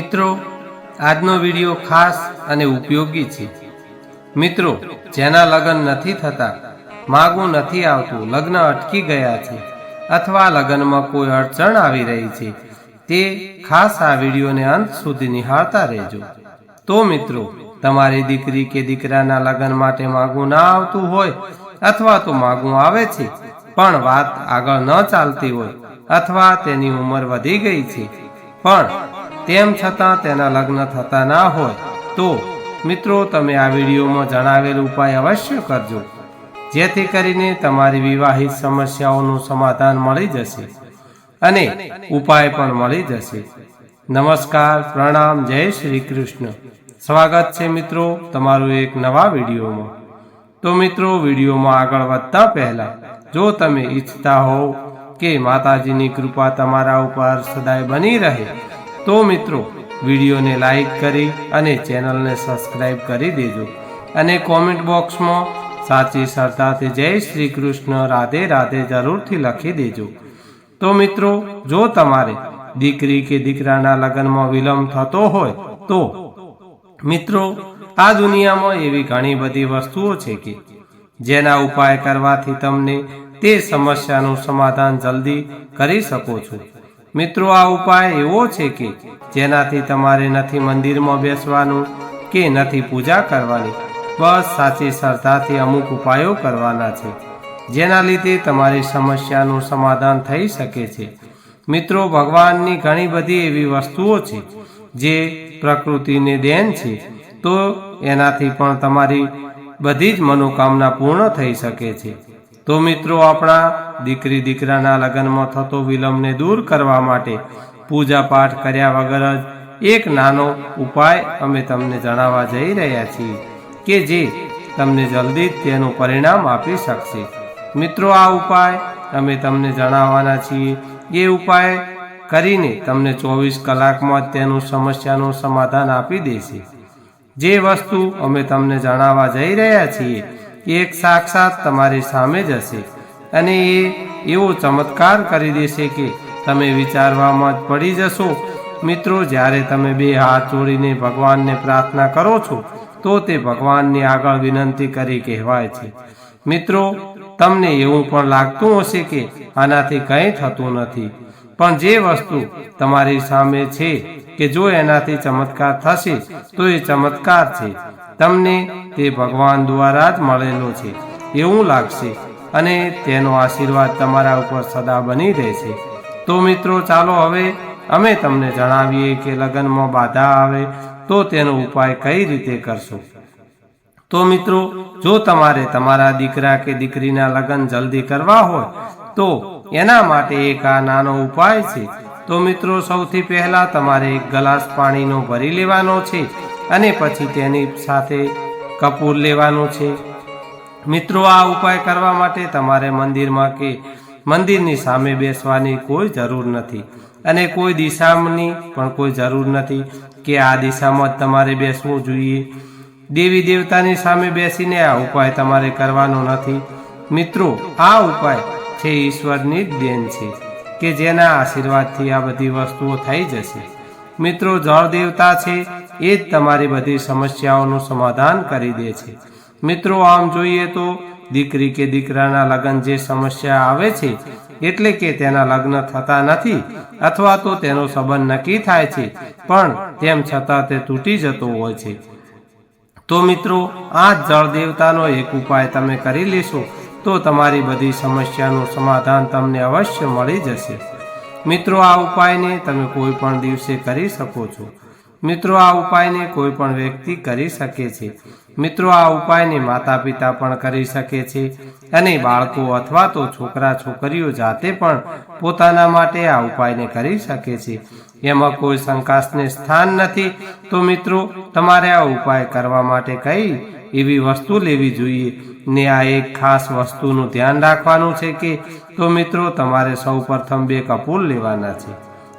મિત્રો, આજનો વીડિયો ખાસ અને ઉપયોગી છે. મિત્રો, જેના લગ્ન નથી થતા, માગું નથી આવતું, લગ્ન અટકી ગયા છે અથવા લગ્નમાં કોઈ અડચણ આવી રહી છે, તે ખાસ આ વિડીયોને અંત સુધી નિહાળતા રહેજો. તો મિત્રો, તમારી દીકરી કે દીકરાના લગ્ન માટે માગું ના આવતું હોય અથવા તો માગું આવે છે, પણ વાત આગળ ન ચાલતી હોય અથવા તેની ઉંમર વધી ગઈ છે, પણ તેમ છતાં તેના લગ્ન થતા ના હોય, તો મિત્રો, તમે આ વિડીયોમાં જણાવેલ ઉપાય અવશ્ય કરજો. જેથી કરીને તમારી વિવાહિત સમસ્યાઓનું સમાધાન મળી જશે અને ઉપાય પણ મળી જશે. નમસ્કાર, પ્રણામ, જય શ્રી કૃષ્ણ. સ્વાગત છે મિત્રો તમારું એક નવા વિડીયોમાં. તો મિત્રો, વિડીયોમાં આગળ વધતા પહેલા, જો તમે ઈચ્છતા હોવ કે માતાજીની કૃપા તમારા ઉપર સદાય બની રહે તો મિત્રો, વિડીયોને લાઈક કરી અને ચેનલને સબસ્ક્રાઈબ કરી દેજો. અને કોમેન્ટ બોક્સમાં સાચી શ્રદ્ધાથી જય શ્રી કૃષ્ણ, રાધે રાધે જરૂરથી લખી દેજો. તો મિત્રો, જો તમારે દીકરી કે દીકરાના લગ્નમાં વિલંબ થતો હોય, તો મિત્રો, આ દુનિયામાં એવી ઘણી બધી વસ્તુઓ છે કે જેના ઉપાય કરવાથી તમને તે સમસ્યાનું સમાધાન જલ્દી કરી શકો છો. મિત્રો, આ ઉપાય એવો છે કે જેનાથી તમારે નથી મંદિરમાં બેસવાનું કે નથી પૂજા કરવાની. બસ સાચી શ્રદ્ધાથી અમુક ઉપાયો કરવાના છે, જેના લીધે તમારી સમસ્યાનું સમાધાન થઈ શકે છે. મિત્રો, ભગવાનની ઘણી બધી એવી વસ્તુઓ છે જે પ્રકૃતિને દેન છે, તો એનાથી પણ તમારી બધી જ મનોકામના પૂર્ણ થઈ શકે છે. તો મિત્રો આપણા દીકરી દીકરાના લગ્નમાં થતો વિલંબને દૂર કરવા માટે પૂજા પાઠ કર્યા વગર જ એક નાનો ઉપાય અમે તમને જણાવવા જઈ રહ્યા છીએ કે જે તમને જલ્દી તેનું પરિણામ આપી શકશે. મિત્રો, આ ઉપાય અમે તમને જણાવવાના છીએ. એ ઉપાય કરીને તમને ચોવીસ કલાકમાં તેનું સમસ્યાનું સમાધાન આપી દેશે. જે વસ્તુ અમે તમને જણાવવા જઈ રહ્યા છીએ એક સાક્ષાત તમારી સામે જ હશે. અને એ એવો ચમત્કાર કરી દેશે કે તમે વિચારવામાં જ પડી જશો. મિત્રો, જ્યારે તમે બે હાથ જોડીને ભગવાનને પ્રાર્થના કરો છો, તો તે ભગવાનની આગળ વિનંતી કરી કહેવાય છે. મિત્રો, તમને એવું પણ લાગતું હશે કે આનાથી કંઈ થતું નથી. પણ જે વસ્તુ તમારી સામે છે કે જો એનાથી ચમત્કાર થશે, તો એ ચમત્કાર છે. તમને તે ભગવાન દ્વારા જ મળેલો છે, એવું લાગશે અને તેનો આશીર્વાદ તમારા ઉપર સદા બની રહેશે. તો મિત્રો, ચાલો હવે અમે તમને જણાવીએ કે લગ્નમાં બાધા આવે તો તેનો ઉપાય કઈ રીતે કરશો? તો મિત્રો, જો તમારે તમારા દીકરા કે દીકરીના લગ્ન જલ્દી કરવા હોય, તો એના માટે એક આ નાનો ઉપાય છે. તો મિત્રો, સૌથી પહેલા તમારે એક ગ્લાસ પાણીનો ભરી લેવાનો છે. અને પછી તેની સાથે કપૂર લેવાનું છે. મિત્રો, આ ઉપાય કરવા માટે તમારે મંદિરમાં કે મંદિરની સામે બેસવાની કોઈ જરૂર નથી અને કોઈ દિશાની પણ કોઈ જરૂર નથી કે આ દિશામાં જ તમારે બેસવું જોઈએ. દેવી દેવતાની સામે બેસીને આ ઉપાય તમારે કરવાનો નથી. મિત્રો, આ ઉપાય છે ઈશ્વરની જ દેન છે કે જેના આશીર્વાદથી આ બધી વસ્તુઓ થઈ જશે. મિત્રો, જળ દેવતા છે, એ જ તમારી બધી સમસ્યાઓનું સમાધાન કરી દે છે. મિત્રો, આમ જોઈએ તો દીકરી કે દીકરાના લગ્ન જે સમસ્યા આવે છે, એટલે કે તેના લગ્ન થતા નથી, અથવા તો તેનો સંબંધ નક્કી થાય છે, પણ તેમ છતાં તે તૂટી જતો હોય છે. તો મિત્રો, આ જળ દેવતાનો એક ઉપાય તમે કરી લેશો, તો તમારી બધી સમસ્યાનું સમાધાન તમને અવશ્ય મળી જશે. મિત્રો, આ ઉપાયને તમે કોઈ પણ દિવસે કરી શકો છો. મિત્રો, આ ઉપાયને કોઈ પણ વ્યક્તિ કરી શકે છે. મિત્રો, આ ઉપાયને માતા પિતા પણ કરી શકે છે અને બાળકો અથવા તો છોકરા છોકરીઓ જાતે પણ પોતાના માટે આ ઉપાયને કરી શકે છે. એમાં કોઈ શંકાશને સ્થાન નથી. તો મિત્રો, તમારે આ ઉપાય કરવા માટે કઈ એવી વસ્તુ લેવી જોઈએ. ને આ એક ખાસ વસ્તુનું ધ્યાન રાખવાનું છે કે, તો મિત્રો, તમારે સૌ પ્રથમ બે કપૂર લેવાના છે.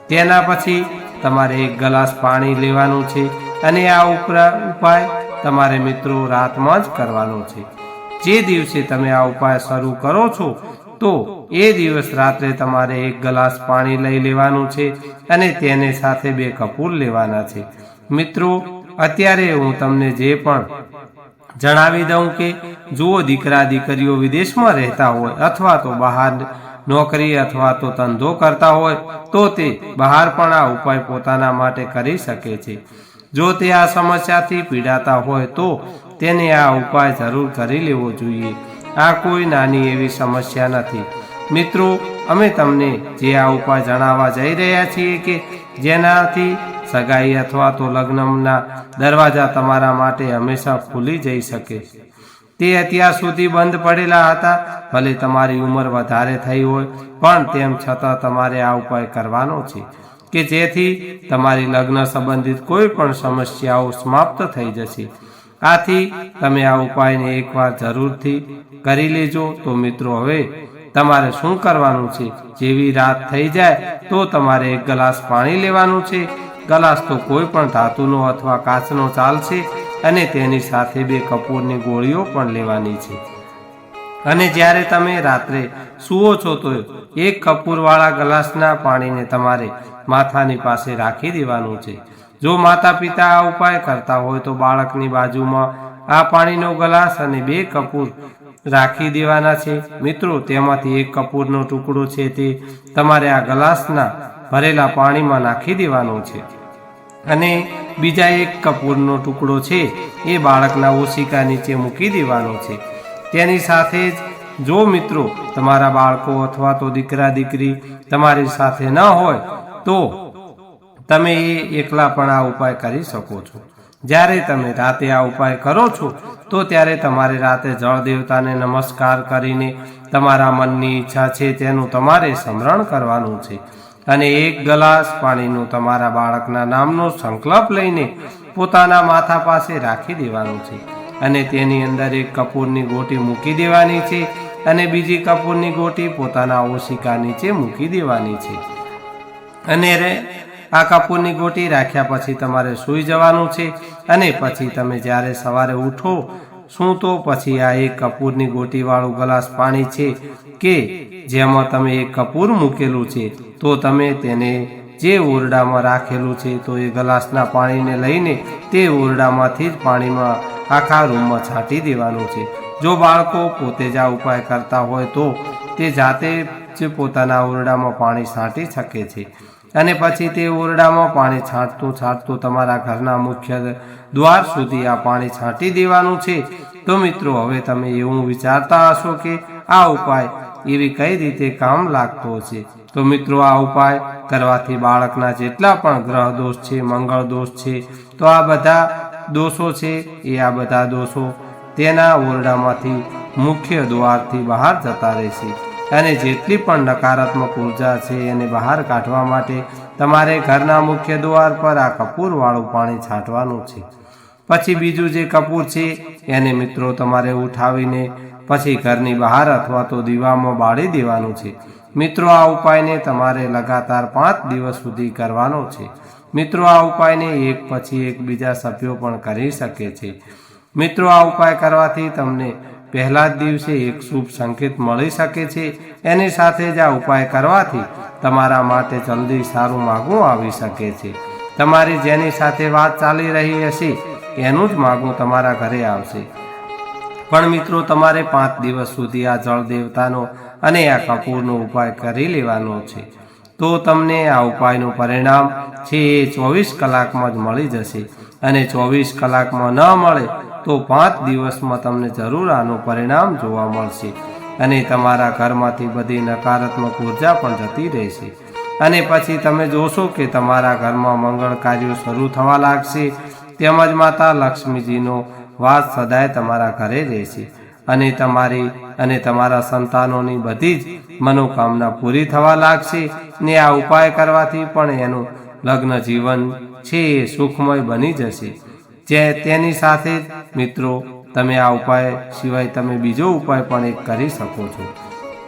તેના પછી તમારે એક ગ્લાસ પાણી લેવાનું છે અને આ ઉપાય તમારે મિત્રો રાતમાં જ કરવાનો છે. જે દિવસે તમે આ ઉપાય શરૂ કરો છો, તો એ દિવસ રાત્રે તમારે એક ગ્લાસ પાણી લઈ લેવાનું છે અને તેને સાથે બે કપૂર લેવાના છે. મિત્રો, અત્યારે હું તમને જે પણ જણાવી દઉં કે જુઓ દીકરા દીકરીઓ વિદેશમાં રહેતા હોય અથવા તો બહાર નોકરી અથવા તો ધંધો કરતા હોય, તો તે બહાર પણ આ ઉપાય પોતાના માટે કરી શકે છે. જો તે આ સમસ્યાથી પીડાતા હોય, તો તેને આ ઉપાય જરૂર કરી લેવો જોઈએ. આ કોઈ નાની એવી સમસ્યા નથી. મિત્રો અમે તમને જે આ ઉપાય જણાવવા જઈ રહ્યા છીએ કે જેનાથી સગાઈ અથવા તો લગ્નના દરવાજા તમારા માટે હંમેશા ખુલી જઈ શકે. તે અત્યાર સુધી બંધ પડેલા હતા. ભલે તમારી ઉંમર વધારે થઈ હોય, પણ તેમ છતાં તમારે આ ઉપાય કરવાનો છે કે જેથી તમારી લગ્ન સંબંધિત કોઈ પણ સમસ્યાઓ સમાપ્ત થઈ જશે. આથી તમે આ ઉપાયને એકવાર જરૂરથી કરી લેજો. તો મિત્રો, હવે તમારે શું કરવાનું છે? જેવી રાત થઈ જાય તો તમારે એક ગ્લાસ પાણી લેવાનું છે. ગ્લાસ તો કોઈ પણ ધાતુનો અથવા કાચનો ચાલશે અને તેની સાથે બે કપૂરની ગોળીઓ પણ લેવાની છે. અને જ્યારે તમે રાત્રે સૂવો છો તો એક કપૂરવાળા ગ્લાસના પાણીને તમારે માથાની પાસે રાખી દેવાનું છે. જો માતા પિતા આ ઉપાય કરતા હોય તો બાળકની બાજુમાં આ પાણીનો ગ્લાસ અને બે કપૂર રાખી દેવાના છે. મિત્રો, તેમાંથી એક કપૂરનો ટુકડો છે તે તમારે આ ગ્લાસના ભરેલા પાણીમાં નાખી દેવાનો છે. અને બીજા એક કપૂરનો ટુકડો છે એ બાળકના ઓશિકા નીચે મૂકી દેવાનો છે. તેની સાથે જ જો મિત્રો તમારા બાળકો અથવા તો દીકરા દીકરી તમારી સાથે ન હોય તો તમે એ એકલા પણ આ ઉપાય કરી શકો છો. જ્યારે તમે રાતે આ ઉપાય કરો છો, તો ત્યારે તમારે રાતે જળ દેવતાને નમસ્કાર કરીને તમારા મનની ઈચ્છા છે તેનું તમારે સ્મરણ કરવાનું છે. અને એક ગ્લાસ પાણીનું તમારા બાળકના નામનો સંકલ્પ લઈને પોતાના માથા પાસે રાખી દેવાનું છે. અને તેની અંદર એક કપૂરની ગોટી મૂકી દેવાની છે અને બીજી કપૂરની ગોટી પોતાના ઓશિકા નીચે મૂકી દેવાની છે. અને આ કપૂરની ગોટી રાખ્યા પછી તમારે સૂઈ જવાનું છે અને પછી તમે જ્યારે સવારે ઉઠો, શું તો પછી આ એક કપૂરની ગોટીવાળું ગ્લાસ પાણી છે કે જેમાં તમે એક કપૂર મૂકેલું છે, તો તમે તેને જે ઓરડામાં રાખેલું છે, તો એ ગ્લાસના પાણીને લઈને તે ઓરડામાંથી જ પાણીમાં આખા રૂમમાં છાંટી દેવાનું છે. જો બાળકો પોતે જ આ ઉપાય કરતા હોય તો તે જાતે જ પોતાના ઓરડામાં પાણી છાંટી શકે છે. અને પછી તે ઓરડામાં પાણી છાંટતું છાંટતું તમારા ઘરના મુખ્ય દ્વાર સુધી આ પાણી છાંટી દેવાનું છે. તો મિત્રો, હવે તમે એવું વિચારતા હશો કે આ ઉપાય એવી કઈ રીતે કામ લાગતો છે તો મિત્રો, આ ઉપાય કરવાથી બાળકના જેટલા પણ ગ્રહ દોષ છે, મંગળ દોષ છે, તો આ બધા દોષો છે. એ આ બધા દોષો તેના ઓરડામાંથી મુખ્ય દ્વારથી બહાર જતા રહેશે. અને જેટલી પણ નકારાત્મક ઊર્જા છે એને બહાર કાઢવા માટે તમારે ઘરના મુખ્ય દ્વાર પર આ કપૂરવાળું પાણી છાંટવાનું છે. પછી બીજું જે કપૂર છે, એને મિત્રો તમારે ઉઠાવીને પછી ઘરની બહાર અથવા તો દીવામાં બાળી દેવાનું છે. મિત્રો, આ ઉપાયને તમારે લગાતાર પાંચ દિવસ સુધી કરવાનો છે. મિત્રો, આ ઉપાયને એક પછી એક બીજા સભ્યો પણ કરી શકે છે. મિત્રો, આ ઉપાય કરવાથી તમને પહેલા જ દિવસે એક શુભ સંકેત મળી શકે છે. એની સાથે જ આ ઉપાય કરવાથી તમારા માટે જલ્દી સારું માગવું આવી શકે છે. તમારી જેની સાથે વાત ચાલી રહી હશે, એનું જ માગવું તમારા ઘરે આવશે. પણ મિત્રો, તમારે પાંચ દિવસ સુધી આ જળ દેવતાનો અને આ કપૂરનો ઉપાય કરી લેવાનો છે. તો તમને આ ઉપાયનું પરિણામ છે એ ચોવીસ કલાકમાં જ મળી જશે. અને ચોવીસ કલાકમાં ન મળે તો પાંચ દિવસમાં તમને જરૂર આનું પરિણામ જોવા મળશે અને તમારા ઘરમાંથી બધી નકારાત્મક ઊર્જા પણ જતી રહેશે. અને પછી તમે જોશો કે તમારા ઘરમાં મંગળ કાર્યો શરૂ થવા લાગશે. તેમજ માતા લક્ષ્મીજીનો વાસ સદાય તમારા ઘરે રહેશે. અને તમારી અને તમારા સંતાનોની બધી જ મનોકામના પૂરી થવા લાગશે ને આ ઉપાય કરવાથી પણ એનું લગ્ન જીવન છે એ સુખમય બની જશે. જે તેની સાથે મિત્રો, તમે આ ઉપાય સિવાય તમે બીજો ઉપાય પણ એક કરી શકો છો.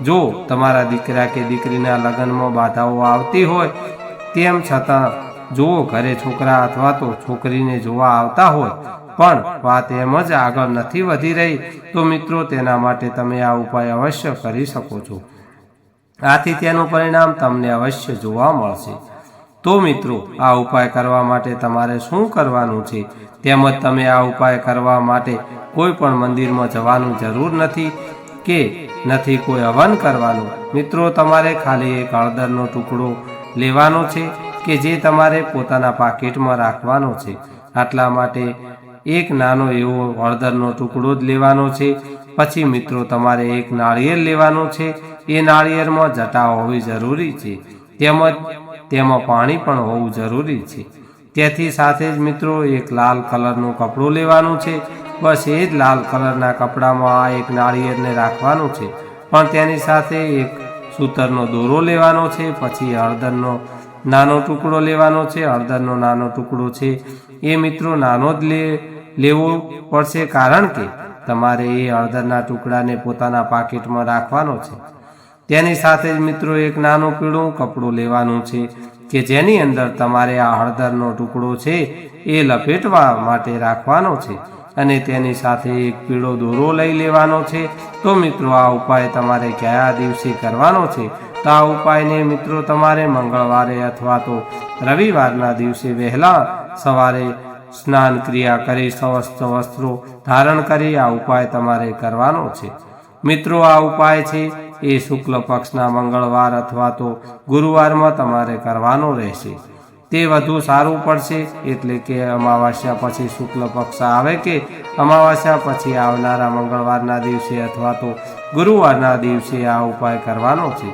જો તમારા દીકરા કે દીકરીના લગ્નમાં બાધાઓ આવતી હોય, તેમ છતાં, જો ઘરે છોકરા અથવા તો છોકરીને જોવા આવતા હોય, પણ વાત એમ જ આગળ નથી વધી રહી, તો મિત્રો, તેના માટે તમે આ ઉપાય અવશ્ય કરી શકો છો. આથી તેનું પરિણામ તમને અવશ્ય જોવા મળશે. તો મિત્રો, આ ઉપાય કરવા માટે તમારે શું કરવાનું છે? તેમજ તમે આ ઉપાય કરવા માટે કોઈ પણ મંદિરમાં જવાનું જરૂર નથી કે નથી કોઈ હવન કરવાનું? મિત્રો, તમારે ખાલી એક હળદરનો ટુકડો લેવાનો છે કે જે તમારે પોતાના પાકીટમાં રાખવાનો છે. આટલા માટે એક નાનો એવો હળદરનો ટુકડો જ લેવાનો છે. પછી મિત્રો, તમારે એક નાળિયેર લેવાનું છે. એ નાળિયેરમાં જટા હોવી જરૂરી છે. તેમજ તેમાં પાણી પણ હોવું જરૂરી છે. તેથી સાથે જ મિત્રો એક લાલ કલરનું કપડું લેવાનું છે. બસ એ જ લાલ કલરના કપડામાં આ એક નાળિયેરને રાખવાનું છે. પણ તેની સાથે એક સૂતરનો દોરો લેવાનો છે. પછી હળદરનો નાનો ટુકડો લેવાનો છે. હળદરનો નાનો ટુકડો છે એ મિત્રો નાનો જ લે, લેવો પડશે કારણ કે તમારે એ હળદરના ટુકડાને પોતાના પાકીટમાં રાખવાનો છે. તેની સાથે જ મિત્રો એક નાનું પીળું કપડું લેવાનું છે કે જેની અંદર તમારે આ હળદરનો ટુકડો છે એ લપેટવા માટે રાખવાનો છે અને તેની સાથે એક પીળો દોરો લઈ લેવાનો છે. તો મિત્રો, આ ઉપાય તમારે કયા દિવસે કરવાનો છે? તો આ ઉપાયને મિત્રો તમારે મંગળવારે અથવા તો રવિવારના દિવસે વહેલા સવારે સ્નાન ક્રિયા કરી સ્વસ્થ વસ્ત્રો ધારણ કરી આ ઉપાય તમારે કરવાનો છે. મિત્રો, આ ઉપાય છે એ શુક્લ પક્ષના મંગળવાર અથવા તો ગુરુવારમાં તમારે કરવાનો રહેશે. તે વધુ સારું પડશે એટલે કે અમાવાસ્યા પછી શુક્લ પક્ષ આવે કે અમાવાસ્યા પછી આવનારા મંગળવારના દિવસે અથવા તો ગુરુવારના દિવસે આ ઉપાય કરવાનો છે.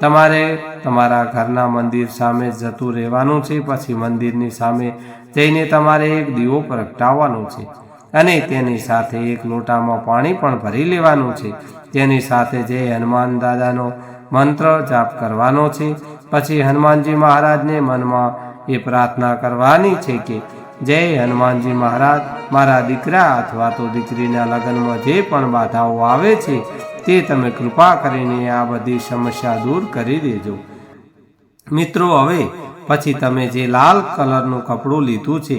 તમારે તમારા ઘરના મંદિર સામે જતું રહેવાનું છે, પછી મંદિરની સામે જઈને તમારે એક દીવો પ્રગટાવવાનો છે. અને તેની સાથે એક લોટામાં પાણી પણ ભરી લેવાનું છે. તેની સાથે જે હનુમાન દાદાનો મંત્ર જાપ કરવાનો છે. પછી હનુમાનજી મહારાજને મનમાં એ પ્રાર્થના કરવાની છે કે, જય હનુમાનજી મહારાજ, મારા દીકરા અથવા તો દીકરીના લગ્નમાં જે પણ બાધાઓ આવે છે, તે તમે કૃપા કરીને આ બધી સમસ્યા દૂર કરી દેજો. મિત્રો, હવે પછી તમે જે લાલ કલરનું કપડું લીધું છે,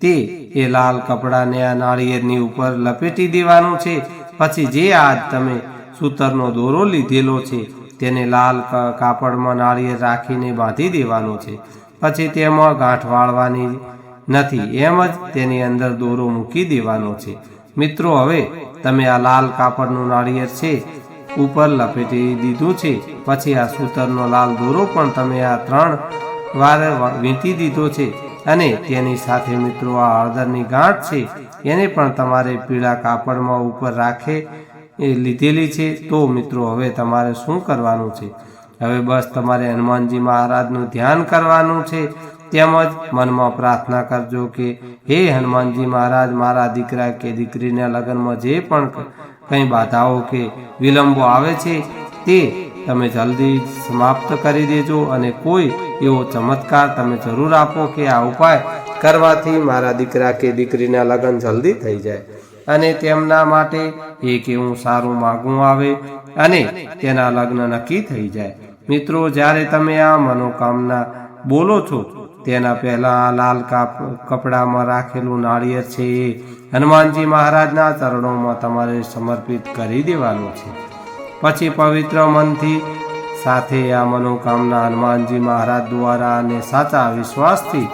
તે એ લાલ કપડાને આ નાળિયેરની ઉપર લપેટી દેવાનું છે. પછી જે આજ તમે સૂતરનો દોરો લીધેલો છે, તેને લાલ કાપડમાં નાળિયેર રાખીને બાંધી દેવાનું છે. પછી તેમાં ગાંઠ વાળવાની નથી, એમ જ તેની અંદર દોરો મૂકી દેવાનો છે. મિત્રો, હવે તમે આ લાલ કાપડનું નાળિયેર છે, ઉપર લપેટી દીધું છે. પછી આ સૂતરનો લાલ દોરો પણ તમે આ ત્રણ વાર વીંટી દીધો છે અને તેની સાથે મિત્રો આ હળદરની ગાંઠ છે. એને પણ તમારે પીળા કાપડમાં ઉપર રાખે એ લીધેલી છે. તો મિત્રો, હવે તમારે શું કરવાનું છે? હવે બસ તમારે હનુમાનજી મહારાજનું ધ્યાન કરવાનું છે. તેમજ મનમાં પ્રાર્થના કરજો કે, હે હનુમાનજી મહારાજ, મારા દીકરા કે દીકરીના લગ્નમાં જે પણ કંઈ બાધાઓ કે વિલંબો આવે છે, તે તમે જલ્દી સમાપ્ત કરી દેજો અને કોઈ એવો ચમત્કાર તમે જરૂર આપો કે આ ઉપાય કરવાથી મારા દીકરા કે દીકરીના લગ્ન જલ્દી થઈ જાય. અને તેમના માટે એક એવું સારું માગું આવે અને તેના લગ્ન નક્કી થઈ જાય. મિત્રો, જ્યારે તમે આ મનોકામના બોલો છો, તેના પહેલા આ લાલ કાપ કપડામાં રાખેલું નાળિયેર છે એ હનુમાનજી મહારાજના ચરણોમાં તમારે સમર્પિત કરી દેવાનું છે. પછી પવિત્ર મનથી સાથે આ મનોકામના હનુમાનજી મહારાજ દ્વારા અને સાચા વિશ્વાસથી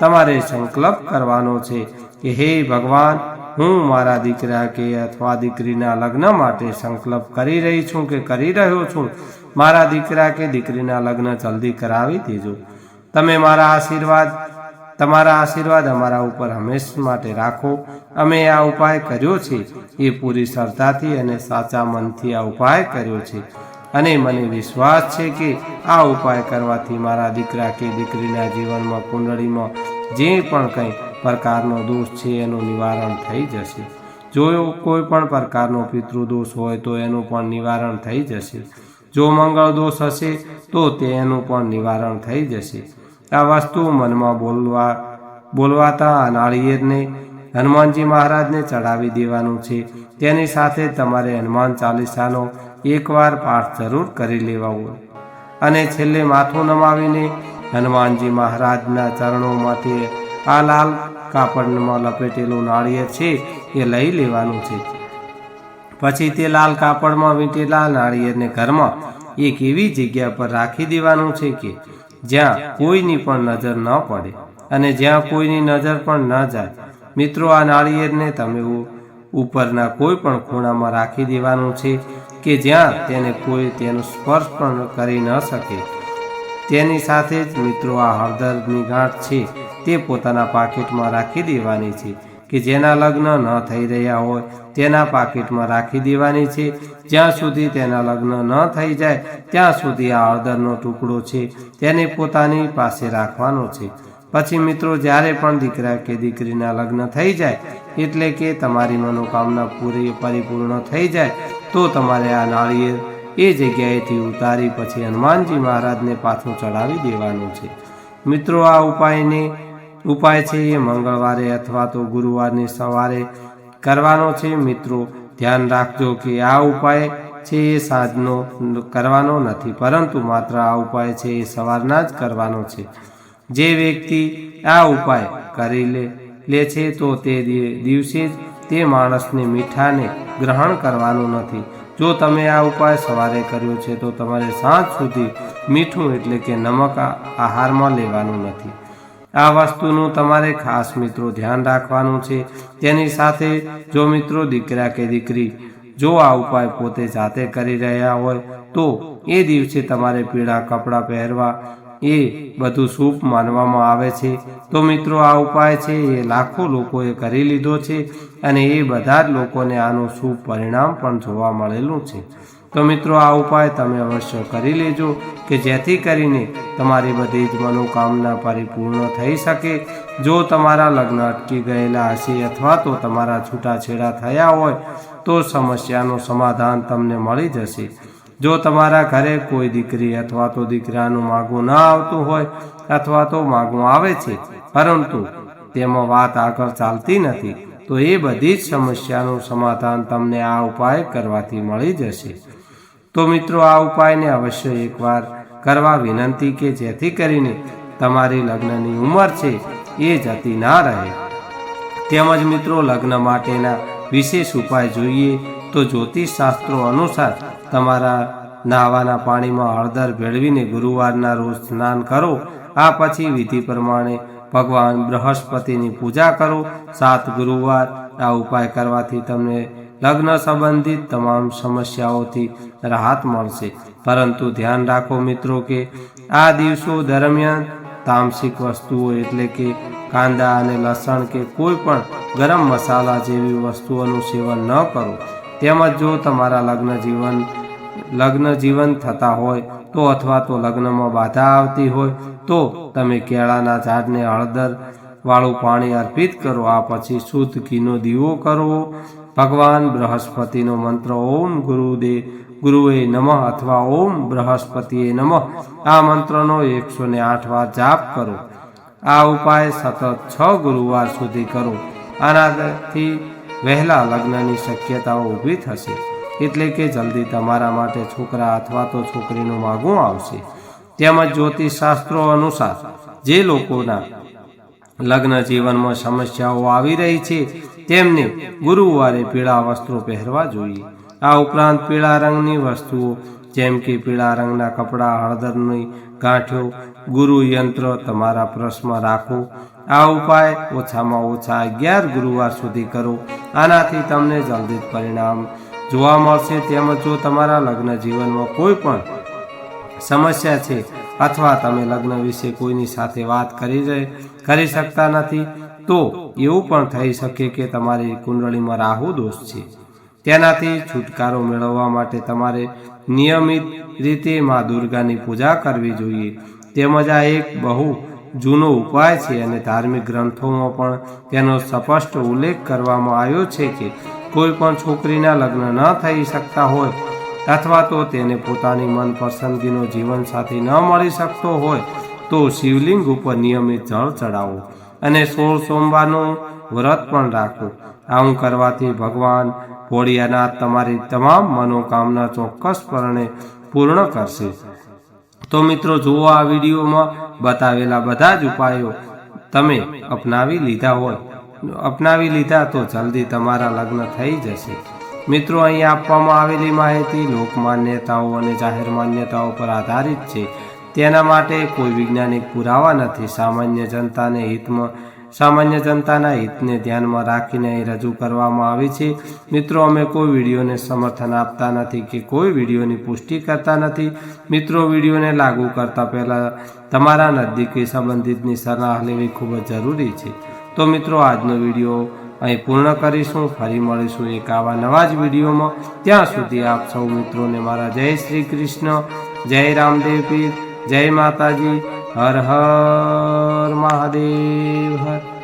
તમારે સંકલ્પ કરવાનો છે કે હે ભગવાન, હું મારા દીકરા કે અથવા દીકરીના લગ્ન માટે સંકલ્પ કરી રહી છું કે કરી રહ્યો છું, મારા દીકરા કે દીકરીના લગ્ન જલ્દી કરાવી દેજો. તમે મારા આશીર્વાદ, તમારા આશીર્વાદ અમારા ઉપર હંમેશ માટે રાખો. અમે આ ઉપાય કર્યો છે, એ પૂરી શ્રદ્ધાથી અને સાચા મનથી આ ઉપાય કર્યો છે. અને મને વિશ્વાસ છે કે આ ઉપાય કરવાથી મારા દીકરા કે દીકરીના જીવનમાં, કુંડળીમાં જે પણ કંઈ પ્રકારનો દોષ છે એનું નિવારણ થઈ જશે. જો કોઈ પણ પ્રકારનો પિતૃદોષ હોય તો એનું પણ નિવારણ થઈ જશે. જો મંગળ દોષ હશે તો તેનું પણ નિવારણ થઈ જશે. આ વસ્તુ મનમાં બોલવા, બોલવાતા આ હનુમાનજી મહારાજને ચડાવી દેવાનું છે. તેની સાથે તમારે હનુમાન ચાલીસાનો એકવાર પાઠ જરૂર કરી લેવાવો. અને છેલ્લે માથું નમાવીને હનુમાનજી મહારાજના ચરણોમાંથી આ લાલ કાપડમાં લપેટેલું નાળિયેર છે એ લઈ લેવાનું છે. પછી તે લાલ કાપડમાં વીંટેલા નાળિયેરને ઘરમાં એક એવી જગ્યા પર રાખી દેવાનું છે કે જ્યાં કોઈની પણ નજર ન પડે અને જ્યાં કોઈની નજર પણ ન જાય. મિત્રો, આ નાળિયેરને તમે ઉપરના કોઈ પણ ખૂણામાં રાખી દેવાનું છે. કે જ્યાં તેને કોઈ તેનો સ્પર્શ પણ કરી ન શકે. તેની સાથે જ મિત્રો આ હળદરની ગાંઠ છે, તે પોતાના પાકીટમાં રાખી દેવાની છે કે જેના લગ્ન ન થઈ રહ્યા હોય, તેના પાકીટમાં રાખી દેવાની છે. જ્યાં સુધી તેના લગ્ન ન થઈ જાય, ત્યાં સુધી આ હળદરનો ટુકડો છે, તેને પોતાની પાસે રાખવાનો છે. પછી મિત્રો, જ્યારે પણ દીકરા કે દીકરીના લગ્ન થઈ જાય, એટલે કે તમારી મનોકામના પૂરી પરિપૂર્ણ થઈ જાય તો તમારે આ નાળિયેર એ જગ્યાએથી ઉતારી પછી હનુમાનજી મહારાજને પાછું ચડાવી દેવાનું છે. મિત્રો, આ ઉપાયને, ઉપાય છે એ મંગળવારે અથવા તો ગુરુવારની સવારે કરવાનો છે. મિત્રો, ધ્યાન રાખજો કે આ ઉપાય છે એ સાંજનો કરવાનો નથી, પરંતુ માત્ર આ ઉપાય છે એ સવારના જ કરવાનો છે. જે વ્યક્તિ આ ઉપાય કરી લે લે છે તો તે દિવસે જ તે માણસની મીઠાને ગ્રહણ કરવાનું નથી. જો તમે આ ઉપાય સવારે કર્યો છે, તો તમારે સાંજ સુધી મીઠું એટલે કે નમક આહારમાં લેવાનું નથી. આ વસ્તુનું તમારે ખાસ મિત્રો ધ્યાન રાખવાનું છે. તેની સાથે જો મિત્રો દીકરા કે દીકરી જો આ ઉપાય પોતે જાતે કરી રહ્યા હોય, તો એ દિવસે તમારે પીળા કપડાં પહેરવા એ બધું શુભ માનવામાં આવે છે. તો મિત્રો, આ ઉપાય છે એ લાખો લોકોએ કરી લીધો છે અને એ બધા જ લોકોને આનું શુભ પરિણામ પણ જોવા મળેલું છે. તો મિત્રો, આ ઉપાય તમે અવશ્ય કરી લેજો કે જેથી કરીને તમારી બધી જ મનોકામના પરિપૂર્ણ થઈ શકે. જો તમારા લગ્ન અટકી ગયેલા હશે અથવા તો તમારા છૂટાછેડા થયા હોય, તો સમસ્યાનું સમાધાન તમને મળી જશે. જો તમારા ઘરે કોઈ દીકરી અથવા તો દીકરાનું માગું ન આવતું હોય અથવા તો માગું આવે છે, પરંતુ તેમાં વાત આગળ ચાલતી નથી, તો એ બધી જ સમસ્યાનું સમાધાન તમને આ ઉપાય કરવાથી મળી જશે. તો મિત્રો, આ ઉપાયને અવશ્ય એકવાર કરવા વિનંતી કે જેથી કરીને તમારી લગ્નની ઉંમર છે એ જતી ના રહે. તેમજ મિત્રો, લગ્ન માટેના વિશેષ ઉપાય જોઈએ તો જ્યોતિષ શાસ્ત્રો અનુસાર તમારા નાહવાના પાણીમાં હળદર ભેળવીને ગુરુવારના રોજ સ્નાન કરો. આ પછી વિધિ પ્રમાણે ભગવાન બૃહસ્પતિની પૂજા કરો. સાત ગુરુવાર આ ઉપાય કરવાથી તમને લગ્ન સંબંધિત તમામ સમસ્યાઓથી રાહત મળશે. પરંતુ ધ્યાન રાખો મિત્રો કે આ દિવસો દરમિયાન તામસિક વસ્તુઓ એટલે કે કાંદા અને લસણ કે કોઈ પણ ગરમ મસાલા જેવી વસ્તુઓનું સેવન ન કરો. તેમજ જો તમારા લગ્ન જીવન લગ્ન જીવન થતા હોય, તો અથવા તો લગ્નમાં બાધા આવતી હોય, તો તમે કેળાના ઝાડને હળદર વાળું પાણી અર્પિત કરો. આ પછી શુદ્ધ ઘીનો દીવો કરવો ભગવાન બૃહસ્પતિનો મંત્ર, ઓમ ગુરુદેવ, ગુરુએ નમઃ અથવા ઓમ બૃહસ્પતિએ નમઃ આ મંત્રનો એકસો ને આઠ વાર જાપ કરો. આ ઉપાય સતત છ ગુરુવાર સુધી કરો. આનાથી વહેલા લગ્નની શક્યતાઓ ઊભી થશે. એટલે કે જલ્દી તમારા માટે છોકરા અથવા તો છોકરીનું માગું આવશે. તેમજ જ્યોતિષ શાસ્ત્રો અનુસાર, જે લોકોના લગ્ન જીવનમાં સમસ્યાઓ આવી રહી છે, તેમને ગુરુવારે પીળા વસ્ત્રો પહેરવા જોઈએ. આ ઉપરાંત પીળા રંગની વસ્તુઓ, જેમ કે પીળા રંગના કપડાં, હળદરની ગાંઠો, ગુરુ યંત્ર તમારા પ્રશ્નમાં રાખો. આ ઉપાય ઓછામાં ઓછા અગિયાર ગુરુવાર સુધી કરો. આનાથી તમને જલ્દી પરિણામ જોવા મળશે. તેમજ જો તમારા લગ્ન જીવનમાં કોઈ પણ સમસ્યા છે અથવા તમે લગ્ન વિશે કોઈની સાથે વાત કરી કરી શકતા નથી, તો એવું પણ થઈ શકે કે તમારી કુંડળીમાં રાહુ દોષ છે. તેનાથી છુટકારો મેળવવા માટે તમારે નિયમિત રીતે મા દુર્ગાની પૂજા કરવી જોઈએ. તેમજ આ એક બહુ જૂનો ઉપાય છે અને ધાર્મિક ગ્રંથોમાં પણ તેનો સ્પષ્ટ ઉલ્લેખ કરવામાં આવ્યો છે કે કોઈ પણ છોકરીના લગ્ન ન થઈ શકતા હોય અથવા તો તેને પોતાની મનપસંદગીનો જીવનસાથી ન મળી શકતો હોય તો શિવલિંગ ઉપર નિયમિત જળ ચડાવો અને સોળ સોમવારનું વ્રત પણ રાખો. આવું કરવાથી ભગવાન ભોળિયાનાથ તમારી તમામ મનોકામના ચોક્કસપણે પૂર્ણ કરશે. તો મિત્રો જુઓ આ વિડીયોમાં બતાવેલા બધા જ ઉપાયો તમે અપનાવી લીધા હોય. અપનાવી લીધા તો જલ્દી તમારા લગ્ન થઈ જશે. મિત્રો, અહીં આપવામાં આવેલી માહિતી લોકમાન્યતાઓ અને જાહેર માન્યતાઓ પર આધારિત છે. તેના માટે કોઈ વૈજ્ઞાનિક પુરાવા નથી. સામાન્ય જનતાને હિતમાં સામાન્ય જનતાના હિતને ધ્યાનમાં રાખીને અહીં રજૂ કરવામાં આવી છે. મિત્રો, અમે કોઈ વિડીયોને સમર્થન આપતા નથી કે કોઈ વિડીયોની પુષ્ટિ કરતા નથી. મિત્રો, વિડીયોને લાગુ કરતા પહેલાં તમારા નજદીકી સંબંધિતની સલાહ લેવી ખૂબ જ જરૂરી છે. તો મિત્રો, આજનો વીડિયો અહીં પૂર્ણ કરીશું. ફરી મળીશું એક આવા નવા જ વિડીયોમાં. ત્યાં સુધી આપ સૌ મિત્રોને મારા જય શ્રી કૃષ્ણ, જય રામદેવ પીર, જય માતાજી हर हर महादेव हर